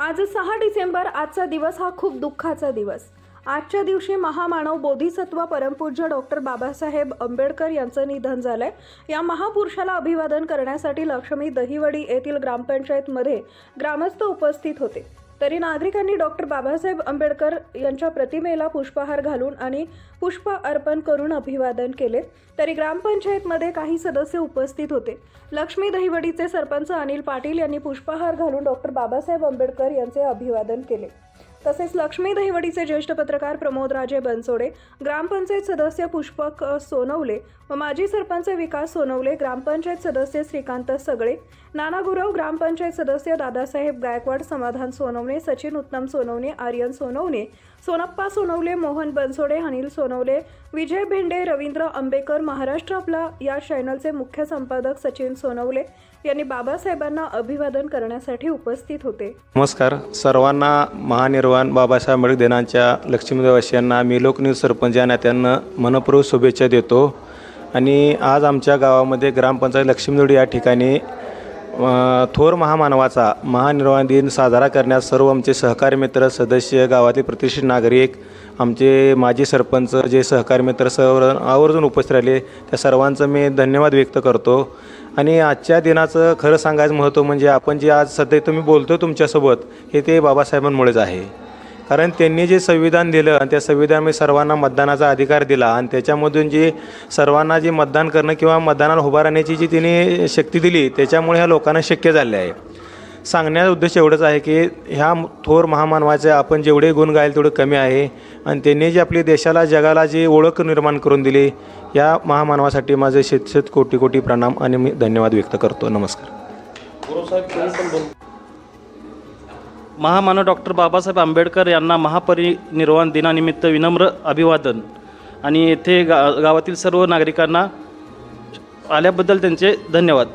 आज सहा डिसेंबर आजचा दिवस हा खूप दुःखाचा दिवस. आजच्या दिवशी महामानव बोधिसत्व परमपूज्य डॉक्टर बाबासाहेब आंबेडकर यांचं निधन झालंय. या महापुरुषाला अभिवादन करण्यासाठी लक्ष्मी दहिवडी येथील ग्रामपंचायतमध्ये ग्रामस्थ उपस्थित होते. तरी नागरिकांनी डॉक्टर बाबासाहेब आंबेडकर यांच्या प्रतिमेला पुष्पहार घालून आणि पुष्प अर्पण करून अभिवादन केले. तरी ग्रामपंचायतमध्ये काही सदस्य उपस्थित होते. लक्ष्मी दहिवडीचे सरपंच अनिल पाटील यांनी पुष्पहार घालून डॉक्टर बाबासाहेब आंबेडकर यांचे अभिवादन केले. तसेच लक्ष्मी दहिवडीचे ज्येष्ठ पत्रकार प्रमोद राजे बनसोडे ग्रामपंचायत सदस्य पुष्पक सोनवले व माजी सरपंच विकास सोनवले ग्रामपंचायत सदस्य श्रीकांत सगळे नाना गुरव ग्रामपंचायत सदस्य दादासाहेब गायकवाड समाधान सोनवणे सचिन उत्तम सोनवणे आर्यन सोनवणे सोनप्पा सोनवले मोहन बनसोडे अनिल सोनवले विजय भेंडे रवींद्र आंबेकर महाराष्ट्र आपला या चॅनलचे मुख्य संपादक सचिन सोनवले यांनी बाबासाहेबांना अभिवादन करण्यासाठी उपस्थित होते. नमस्कार. सर्वांना महानिर्वाण बाबासाहेब आंबेडकर दिनांच्या लक्ष्मीदेवासियांना मी लोकन्यूज सरपंच या नात्यानं मनपूर्वक शुभेच्छा देतो. आणि आज आमच्या गावामध्ये ग्रामपंचायत लक्ष्मीदेवडी या ठिकाणी थोर महामानवाचा महानिर्वाण दिन साजरा करण्यास सर्व आमचे सहकारी मित्र सदस्य गावातील प्रतिष्ठित नागरिक आमचे माजी सरपंच जे सहकारी मित्र सर्व आवर्जून उपस्थित राहिले त्या सर्वांचं मी धन्यवाद व्यक्त करतो. आणि आजच्या दिनाचं खरं सांगायचं महत्त्व म्हणजे आपण जे आज सध्या तुम्ही बोलतो तुमच्यासोबत हे ते बाबासाहेबांमुळेच आहे. कारण त्यांनी जे संविधान दिलं आणि त्या संविधानामध्ये सर्वांना मतदानाचा अधिकार दिला आणि त्याच्यामधून जे सर्वांना जे मतदान करणं किंवा मतदानाला उभा राहण्याची जी तिने शक्ती दिली त्याच्यामुळे ह्या लोकांना शक्य झाले आहे. सांगण्याचा उद्देश एवढंच आहे की ह्या थोर महामानवाचे आपण जेवढे गुण गायल तेवढे कमी आहे आणि त्यांनी जे आपली देशाला जगाला जी ओळख निर्माण करून दिली या महामानवासाठी माझे शेतशेत कोटी कोटी प्रणाम आणि मी धन्यवाद व्यक्त करतो. नमस्कार. महामानव डॉक्टर बाबासाहेब आंबेडकर यांना महापरिनिर्वाण दिनानिमित्त विनम्र अभिवादन. आणि येथे गा गावातील सर्व नागरिकांना आल्याबद्दल त्यांचे धन्यवाद.